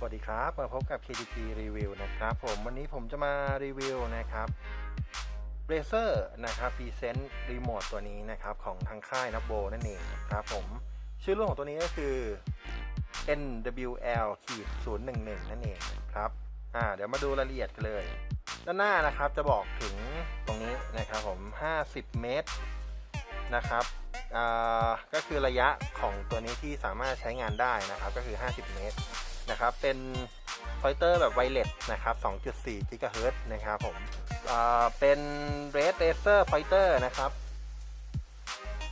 สวัสดีครับมาพบกับ KTG Review นะครับผมวันนี้ผมจะมารีวิวนะครับ Razer นะครับ Present Remote ตัวนี้นะครับของทางค่ายนับโบนั่นเองครับผมชื่อรุ่นของตัวนี้ก็คือ NWL 011 นั่นเองครับอ่าเดี๋ยวมาดูรายละเอียดกันเลย ด้านหน้านะครับจะบอกถึงตรงนี้นะครับผม 50 เมตรนะครับอ่าก็คือระยะของตัวนี้ที่สามารถใช้งานได้นะครับก็คือ 50 เมตร นะครับ เป็นไฟเตอร์แบบไวเลสนะครับ 2.4 GHz นะครับผมอ่าเป็น Red Racer Fighter นะครับ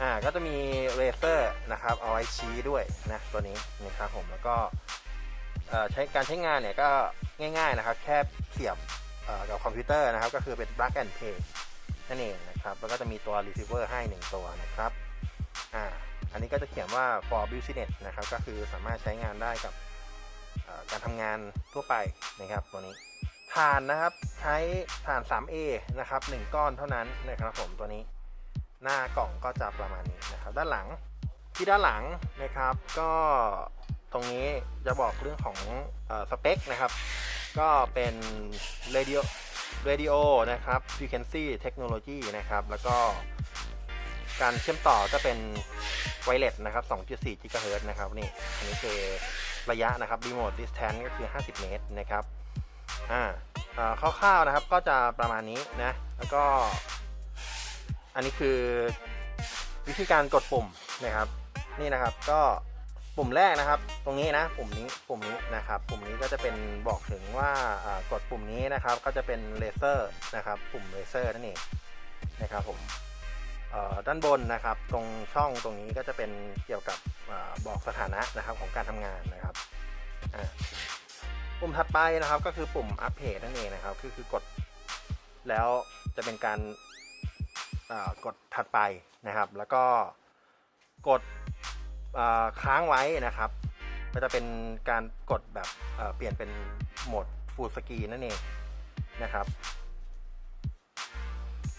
อ่าก็จะมีเรเซอร์นะครับเอาไว้ชี้ด้วยนะตัวนี้นะครับผมแล้วก็เอ่อใช้การใช้งานเนี่ยก็ง่ายๆนะครับ แค่เสียบเอ่อกับคอมพิวเตอร์นะครับ ก็คือเป็น plug and play นั่นเองนะครับ แล้วก็จะมีตัว receiver ให้ 1 ตัวนะครับอ่าอันนี้ก็จะเขียนว่า for business นะครับ ก็คือสามารถใช้งานได้กับ การทำงานทั่วไปนะครับตัวนี้ฐานนะครับใช้ฐาน 3A นะครับ1ก้อนเท่านั้นนะครับผมตัวนี้หน้ากล่องก็จะประมาณนี้นะครับ ด้านหลังที่ด้านหลังนะครับ ก็ตรงนี้จะบอกเรื่องของอสเปคนะครับ ก็เป็น radio radio นะครับ frequency technology นะครับ แล้วก็การเชื่อมต่อก็เป็นไวเลสนะครับ 2.4 GHz นะครับ นี่ อันนี้คือ ระยะนะครับ remote distance ก็คือ 50 เมตรนะครับอ่าคร่าวๆนะครับก็จะประมาณนี้นะ แล้วก็ อันนี้คือวิธีการกดปุ่มนะครับ นี่นะครับก็ปุ่มแรกนะครับ ตรงนี้นะปุ่มนี้ปุ่มนี้นะครับ ปุ่มนี้ก็จะเป็นบอกถึงว่ากดปุ่มนี้นะครับ ก็จะเป็นเลเซอร์นะครับ ปุ่มเลเซอร์นั่นเองนะครับผมด้านบนนะครับ ตรงช่องตรงนี้ก็จะเป็นเกี่ยวกับอบอกสถานะนะครับของการทำงาน ปุ่มถัดไปนะครับ ก็คือปุ่มอัปเดตนั่นเองนะครับคือคือกดแล้วจะเป็นการกดถัดไปนะครับ แล้วก็กดค้างไว้นะครับก็จะเป็นการกดแบบเเปลี่ยนเป็นโหมด Full Screen นั่นเองนะครับ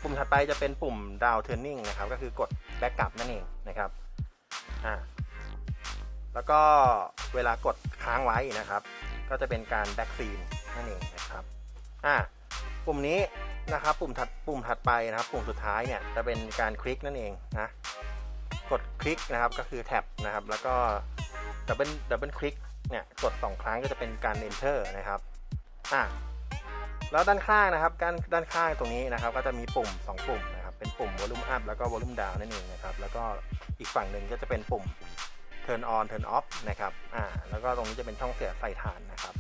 ปุ่มถัดไปจะเป็นปุ่ม down turning นะครับ ก็คือกด back กลับนั่นเองนะครับอ่าแล้วก็เวลากดค้างไว้นะครับ ก็จะเป็นการ back scene นั่นเองนะครับอ่าปุ่มนี้นะครับปุ่มถัดปุ่มถัดไปนะครับปุ่มสุดท้ายเนี่ยจะเป็นการคลิกนั่นเองนะกดคลิกนะครับก็คือแท็บนะครับแล้วก็ดับเบิลดับเบิลคลิกเนี่ยกด 2 ครั้งก็จะเป็นการ enter นะครับอ่าแล้วด้านข้างนะครับด้านด้านข้างตรงนี้นะครับ ก็จะมีปุ่ม 2 ปุ่มนะครับเป็นปุ่ม volume up แล้วก็ volume down นั่นเองนะครับแล้วก็อีกฝั่งหนึ่งก็จะเป็นปุ่ม turn on turn off นะครับอ่าแล้วก็ตรงนี้จะเป็นช่องเสียบใส่ฐานนะครับ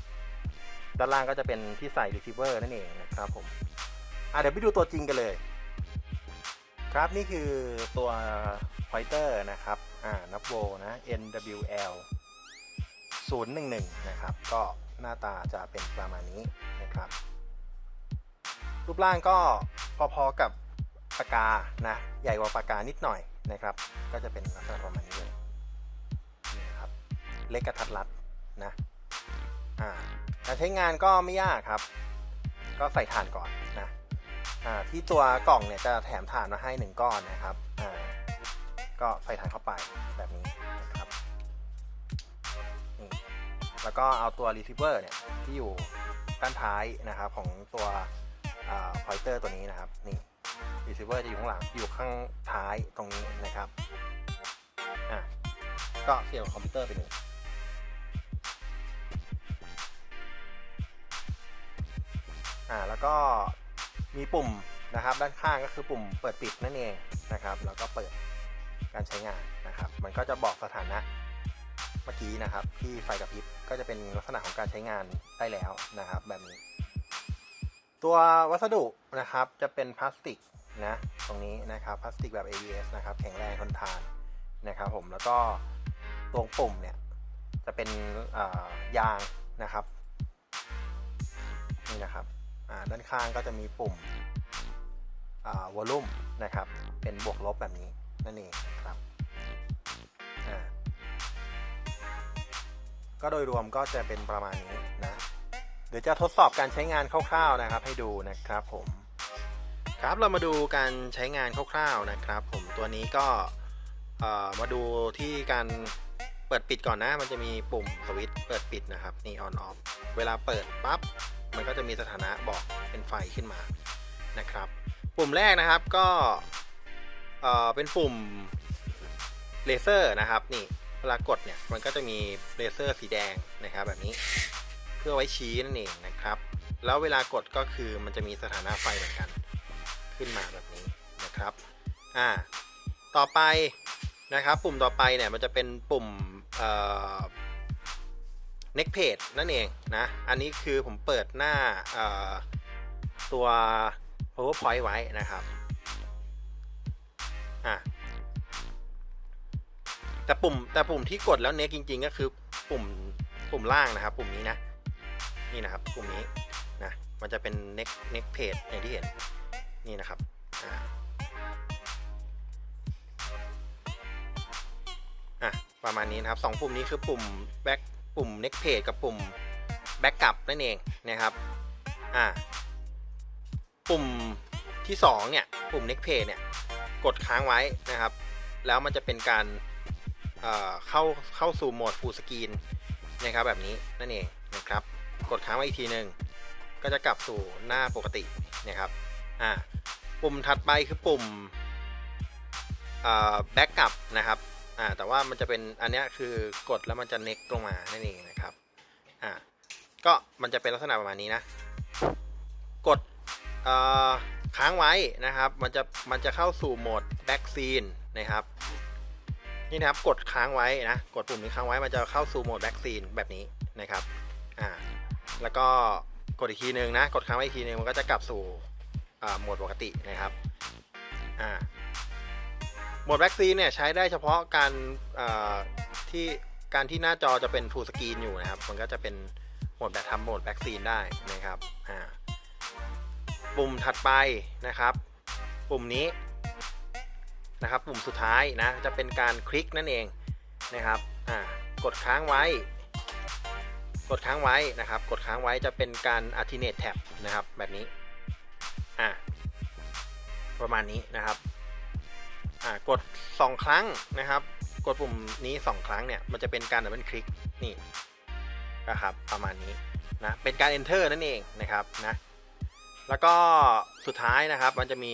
ด้านล่างก็จะเป็นที่ใส่ receiver นั่นเองนะครับผมอ่าเดี๋ยวไปดูตัวจริงกันเลย ครับนี่คือตัว fighter นะครับอ่านับโวนะ NWL 011 นะครับ ก็หน้าตาจะเป็นประมาณนี้นะครับ รูปร่างก็พอๆกับปากกานะ ใหญ่กว่าปากกานิดหน่อยนะครับ ก็จะเป็นลักษณะประมาณนี้เลย เล็กกระทัดรัดนะอ่าการใช้งานก็ไม่ยากครับ ก็ใส่ถ่านก่อนนะอ่าที่ตัวกล่องเนี่ยจะแถมถ่านมาให้หนึ่งก้อนนะครับอ่าก็ใส่ถ่านเข้าไปแบบนี้นะครับนี่แล้วก็เอาตัว receiver เนี่ยที่อยู่ด้านท้ายนะครับของตัวพอยเตอร์ตัวนี้นะครับนี่ receiver จะอยู่ข้างหลังอยู่ข้างท้ายตรงนี้นะครับอะก็เสียบคอมพิวเตอร์ไปเลย อ่าแล้วก็มีปุ่มนะครับ ด้านข้างก็คือปุ่มเปิดปิดนั่นเองนะครับ แล้วก็เปิดการใช้งานนะครับ มันก็จะบอกสถานะเมื่อกี้นะครับ ที่ไฟกระพริบก็จะเป็นลักษณะของการใช้งานได้แล้วนะครับ แบบนี้ ตัววัสดุนะครับจะเป็นพลาสติกนะตรงนี้นะครับพลาสติกแบบ ABS นะครับ แข็งแรงทนทานนะครับผมแล้วก็ตรงปุ่มเนี่ยจะเป็นยางนะครับนี่นะครับ ด้านข้างก็จะมีปุ่มวอลลุ่มนะครับ เป็นบวกลบแบบนี้นั่นเองครับก็โดยรวมก็จะเป็นประมาณนี้นะ เดี๋ยวจะทดสอบการใช้งานคร่าวๆนะครับ ให้ดูนะครับผม ครับเรามาดูการใช้งานคร่าวๆนะครับ ผมตัวนี้ก็มาดูที่การเปิดปิดก่อนนะ มันจะมีปุ่มสวิตช์เปิดปิดนะครับนี่ on off เวลาเปิดปั๊บ มันก็จะมีสถานะบอกเป็นไฟขึ้นมานะครับปุ่มแรกนะครับก็เอ่อเป็นปุ่มเลเซอร์นะครับนี่เวลากดเนี่ยมันก็จะมีเลเซอร์สีแดงนะครับแบบนี้เพื่อไว้ชี้นั่นเองนะครับ แล้วเวลากดก็คือมันจะมีสถานะไฟเหมือนกัน ขึ้นมาแบบนี้นะครับอ่าต่อไปนะครับปุ่มต่อไปเนี่ยมันจะเป็นปุ่มเออ next page นั่นเองนะ อันนี้คือผมเปิดหน้าตัว powerpoint ไว้นะครับอะแต่ปุ่มแต่ปุ่มที่กดแล้วเน็กจริง ๆ ก็คือปุ่มปุ่มล่างนะครับ ปุ่มนี้นะ นี่นะครับ ปุ่มนี้นะ มันจะเป็น next next page อย่างที่เห็น นี่นะครับอ่าอะประมาณนี้นะครับสองปุ่มนี้คือปุ่ม back ปุ่ม next page กับปุ่ม backup นั่นเองนะครับอ่าปุ่มที่2เนี่ยปุ่ม next page เนี่ยกดค้างไว้นะครับ แล้วมันจะเป็นการเเข้าเข้าสู่โหมด full screen นะครับแบบนี้นั่นเองนะครับ กดค้างไว้อีกทีหนึ่งก็จะกลับสู่หน้าปกตินะครับอ่าปุ่มถัดไปคือปุ่มเอ่อ backup นะครับ อ่าแต่ว่ามันจะเป็นอันเนี้ยคือกดแล้วมันจะเน็กลงมานั่นเองนะครับอ่าก็มันจะเป็นลักษณะประมาณนี้นะ กดอ่อค้างไว้นะครับ มันจะมันจะเข้าสู่โหมด back scene นะครับนี่นะครับกดค้างไว้นะกดปุ่มนี้ค้างไว้มันจะเข้าสู่โหมด back scene แบบนี้นะครับอ่าแล้วก็กดอีกทีนึงนะ กดค้างไว้อีกทีนึงมันก็จะกลับสู่อ่าโหมดปกตินะครับอ่า หมดแบ็กซีนเนี่ยใช้ได้เฉพาะการที่การที่หน้าจอจะเป็น full screen อยู่นะครับ มันก็จะเป็นโหมดแบบทำโหมดแบ็กซีนได้นะครับอ่าปุ่มถัดไปนะครับ ปุ่มนี้นะครับ ปุ่มสุดท้ายนะจะเป็นการคลิกนั่นเองนะครับอ่ากดค้างไว้ กดค้างไว้นะครับ กดค้างไว้จะเป็นการ alternate tab นะครับแบบนี้อ่าประมาณนี้นะครับ อ่ากด 2 ครั้งนะครับ กดปุ่มนี้ 2 ครั้งเนี่ย มันจะเป็นการดับเบิลคลิกนี่นะครับประมาณนี้นะเป็นการ enter นั่นเองนะครับนะแล้วก็สุดท้ายนะครับ มันจะมี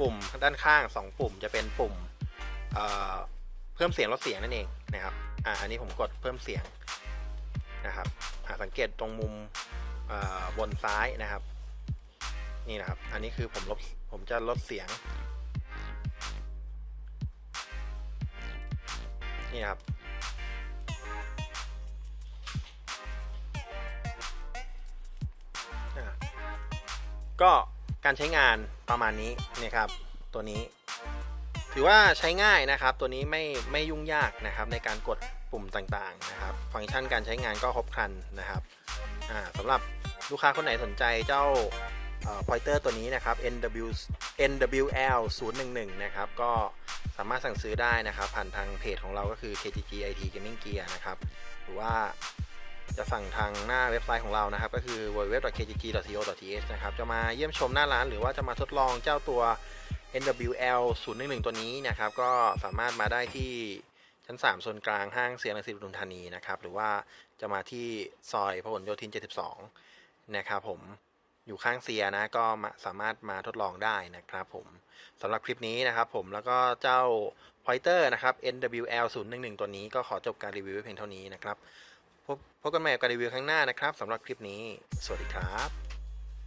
ปุ่มด้านข้าง 2 ปุ่มจะเป็นปุ่มเเพิ่มเสียงลดเสียงนั่นเองนะครับอ่าอันนี้ผมกดเพิ่มเสียงนะครับสังเกตตรงมุมบนซ้ายนะครับ นี่นะครับ อันนี้คือผมลดผมจะลดเสียง นี่ครับ ก็การใช้งานประมาณนี้นะครับ ตัวนี้ ถือว่าใช้ง่ายนะครับ ตัวนี้ไม่ไม่ยุ่งยากนะครับ ในการกดปุ่มต่างๆนะครับ ฟังก์ชันการใช้งานก็ครบครันนะครับสำหรับลูกค้าคนไหนสนใจเจ้า พอยเตอร์ตัวนี้นะครับ NW NWL 011 นะครับ ก็สามารถสั่งซื้อได้นะครับ ผ่านทางเพจของเราก็คือ KGG IT Gaming Gear นะครับ หรือว่าจะสั่งทางหน้าเว็บไซต์ของเรานะครับ ก็คือ www.kgg.co.th นะครับ จะมาเยี่ยมชมหน้าร้าน หรือว่าจะมาทดลองเจ้าตัว NWL 011 ตัวนี้นะครับ ก็สามารถมาได้ที่ชั้น3โซนกลางห้างเสียงลังสิตปทุมธานีนะครับ หรือว่าจะมาที่ซอยพหลโยธิน 72 นะครับผม อยู่ข้างเซียนะก็มาสามารถมาทดลองได้นะครับผมสำหรับคลิปนี้นะครับผมแล้วก็เจ้า Pointer นะครับ NWL 011ตัวนี้ก็ขอจบการรีวิวเพียงเท่านี้นะครับพบพบกันใหม่กับการรีวิวครั้งหน้านะครับสำหรับคลิปนี้ สวัสดีครับ